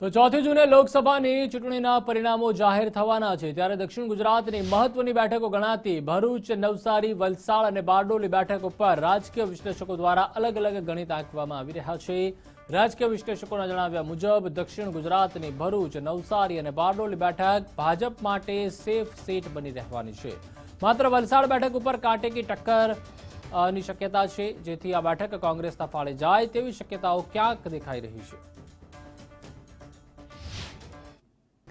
તો ચોથી જૂને લોકસભાની ચૂંટણીના પરિણામો જાહેર થવાના છે. ત્યારે દક્ષિણ ગુજરાતની મહત્વની બેઠકો ગણાતી ભરૂચ, નવસારી, વલસાડ અને બારડોલી બેઠક ઉપર રાજકીય વિશ્લેષકો દ્વારા અલગ અલગ ગણિત આંકવામાં આવી રહ્યા છે. રાજકીય વિશ્લેષકોના જણાવ્યા મુજબ દક્ષિણ ગુજરાતની ભરૂચ, નવસારી અને બારડોલી બેઠક ભાજપ માટે સેફ સીટ બની રહેવાની છે. માત્ર વલસાડ બેઠક ઉપર કાંટેકી ટક્કરની શક્યતા છે, જેથી આ બેઠક કોંગ્રેસના ફાળે જાય તેવી શક્યતાઓ ક્યાંક દેખાઈ રહી છે.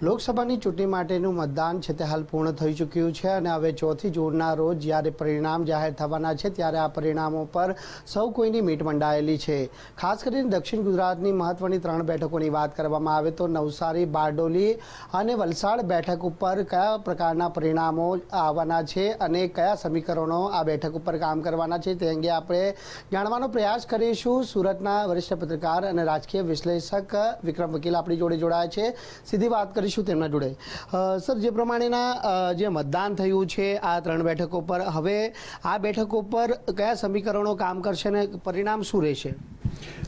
લોકસભાની ચૂંટણી માટેનું મતદાન છે તે હાલ પૂર્ણ થઈ ચૂક્યું છે અને હવે ચોથી જૂનના રોજ જ્યારે પરિણામ જાહેર થવાના છે ત્યારે આ પરિણામો પર સૌ કોઈની મીટ મંડાયેલી છે. ખાસ કરીને દક્ષિણ ગુજરાતની મહત્વની ત્રણ બેઠકોની વાત કરવામાં આવે તો નવસારી, બારડોલી અને વલસાડ બેઠક ઉપર કયા પ્રકારના પરિણામો આવવાના છે અને કયા સમીકરણો આ બેઠક ઉપર કામ કરવાના છે તે અંગે આપણે જાણવાનો પ્રયાસ કરીશું. સુરતના વરિષ્ઠ પત્રકાર અને રાજકીય વિશ્લેષક વિક્રમ વકીલ આપણી જોડે જોડાયા છે. સીધી વાત કરીશું તેમના જોડે. સર, જે પ્રમાણેના જે મતદાન થયું છે આ ત્રણ બેઠકો પર, હવે આ બેઠકો પર કયા સમીકરણો કામ કરશે અને પરિણામ શું રહેશે?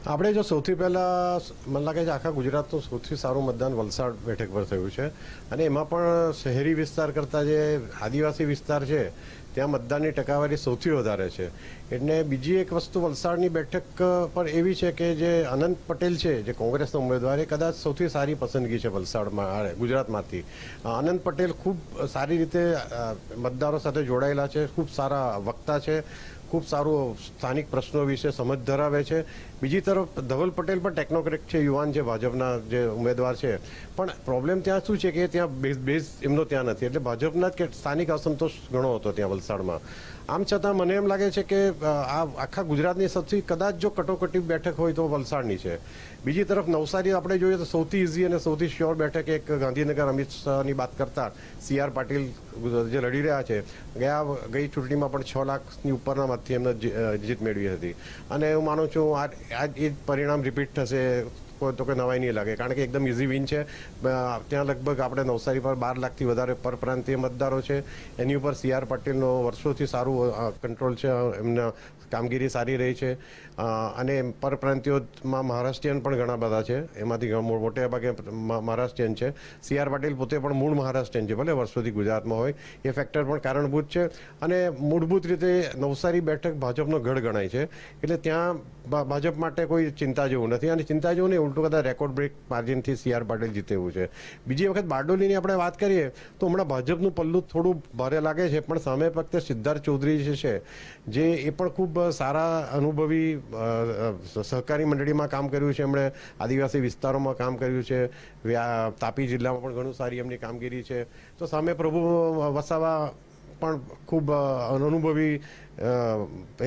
આપણે જો સૌથી પહેલાં મને લાગે છે આખા ગુજરાતનું સૌથી સારું મતદાન વલસાડ બેઠક પર થયું છે. અને એમાં પણ શહેરી વિસ્તાર કરતાં જે આદિવાસી વિસ્તાર છે ત્યાં મતદાનની ટકાવારી સૌથી વધારે છે. એટલે બીજી એક વસ્તુ વલસાડની બેઠક પર એવી છે કે જે અનંત પટેલ છે, જે કોંગ્રેસના ઉમેદવાર, એ કદાચ સૌથી સારી પસંદગી છે વલસાડમાં ગુજરાતમાંથી. અનંત પટેલ ખૂબ સારી રીતે મતદારો સાથે જોડાયેલા છે, ખૂબ સારા વક્તા છે. ખૂબ સારું સ્થાનિક પ્રશ્નો વિશે સમજ ધરાવે છે. બીજી તરફ, ધવલ પટેલ પણ ટેકનોક્રેટ છે, યુવાન છે, ભાજપના જે ઉમેદવાર છે. પણ પ્રોબ્લેમ ત્યાં શું છે કે ત્યાં બેઝ એમનો ત્યાં નથી. એટલે ભાજપના જ સ્થાનિક અસંતોષ ઘણો હતો ત્યાં વલસાડમાં. આમ છતાં મને એમ લાગે છે કે આ આખા ગુજરાતની સૌથી કદાચ જો કટોકટી બેઠક હોય તો વલસાડની છે. બીજી તરફ, નવસારી આપણે જોઈએ તો સૌથી ઇઝી અને સૌથી શ્યોર બેઠક એક ગાંધીનગર અમિત શાહની વાત કરતા સી આર પાટીલ જે લડી રહ્યા છે. ગયા ગઈ ચૂંટણીમાં પણ છ લાખની ઉપરના મતથી એમને જીત મેળવી હતી. અને હું માનું છું આ એ જ પરિણામ રિપીટ થશે તો કોઈ નવાઈ નહીં લાગે. કારણ કે એકદમ ઇઝી વિન છે. ત્યાં લગભગ આપણે નવસારી પર બાર લાખથી વધારે પરપ્રાંતીય મતદારો છે. એની ઉપર સી આર પાટીલનો વર્ષોથી સારું કંટ્રોલ છે. એમના કામગીરી સારી રહી છે. અને પરપ્રાંતિયોમાં મહારાષ્ટ્રીયન પણ ઘણા બધા છે. એમાંથી મોટે ભાગે મહારાષ્ટ્રીયન છે. સી આર પાટીલ પોતે પણ મૂળ મહારાષ્ટ્રીયન છે, ભલે વર્ષોથી ગુજરાતમાં હોય. એ ફેક્ટર પણ કારણભૂત છે. અને મૂળભૂત રીતે નવસારી બેઠક ભાજપનો ગઢ ગણાય છે. એટલે ત્યાં ભાજપ માટે કોઈ ચિંતા જેવું નથી. અને ચિંતા જેવું નહીં ઉલટું કદાચ રેકોર્ડ બ્રેક માર્જિનથી સી આર પાટીલ જીતે છે. બીજી વખત બારડોલીની આપણે વાત કરીએ, તો હમણાં ભાજપનું પલ્લું થોડું ભારે લાગે છે, પણ સામે ફક્ત સિદ્ધાર્થ ચૌધરી જે છે, જે એ પણ ખૂબ સારા અનુભવી સહકારી મંડળીમાં કામ કર્યું છે. એમણે આદિવાસી વિસ્તારોમાં કામ કર્યું છે. તાપી જિલ્લામાં પણ ઘણું સારી એમની કામગીરી છે. તો સામે પ્રભુ વસાવા પણ ખૂબ અનુભવી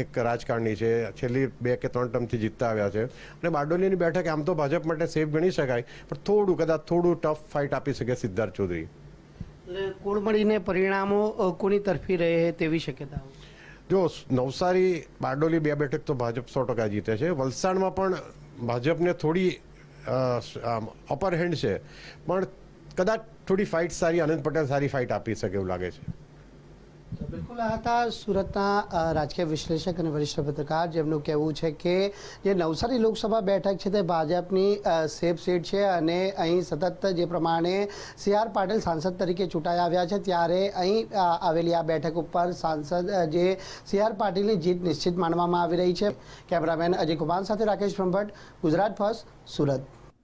એક રાજકારણી છે. છેલ્લી બે કે ત્રણ ટર્મથી જીતતા આવ્યા છે. અને બારડોલીની બેઠક આમ તો ભાજપ માટે સેફ ગણી શકાય પણ થોડું કદાચ થોડું ટફ ફાઇટ આપી શકે સિદ્ધાર્થ ચૌધરી. કુલ મળીને પરિણામો કોની તરફી રહે તેવી શક્યતા જો નવસારી બારડોલી બે બેઠક તો ભાજપ સો ટકા જીતે છે. વલસાડમાં પણ ભાજપને થોડી અપર હેન્ડ છે. પણ કદાચ થોડી ફાઇટ સારી આનંદ પટેલ સારી ફાઇટ આપી શકે એવું લાગે છે. બિલકુલ, આ હતા સુરતના રાજકીય વિશ્લેષક અને વરિષ્ઠ પત્રકાર. જેમનું કહેવું છે કે જે નવસારી લોકસભા બેઠક છે તે ભાજપની સેફ સીટ છે અને અહીં સતત જે પ્રમાણે સી આર પાટીલ સાંસદ તરીકે ચૂંટાઈ આવ્યા છે, ત્યારે અહીં આવેલી આ બેઠક ઉપર સાંસદ જે સી આર પાટીલની જીત નિશ્ચિત માનવામાં આવી રહી છે. કેમેરામેન અજય કુમાર સાથે રાકેશ બ્રહ્મભટ્ટ, ગુજરાત ફર્સ્ટ, સુરત.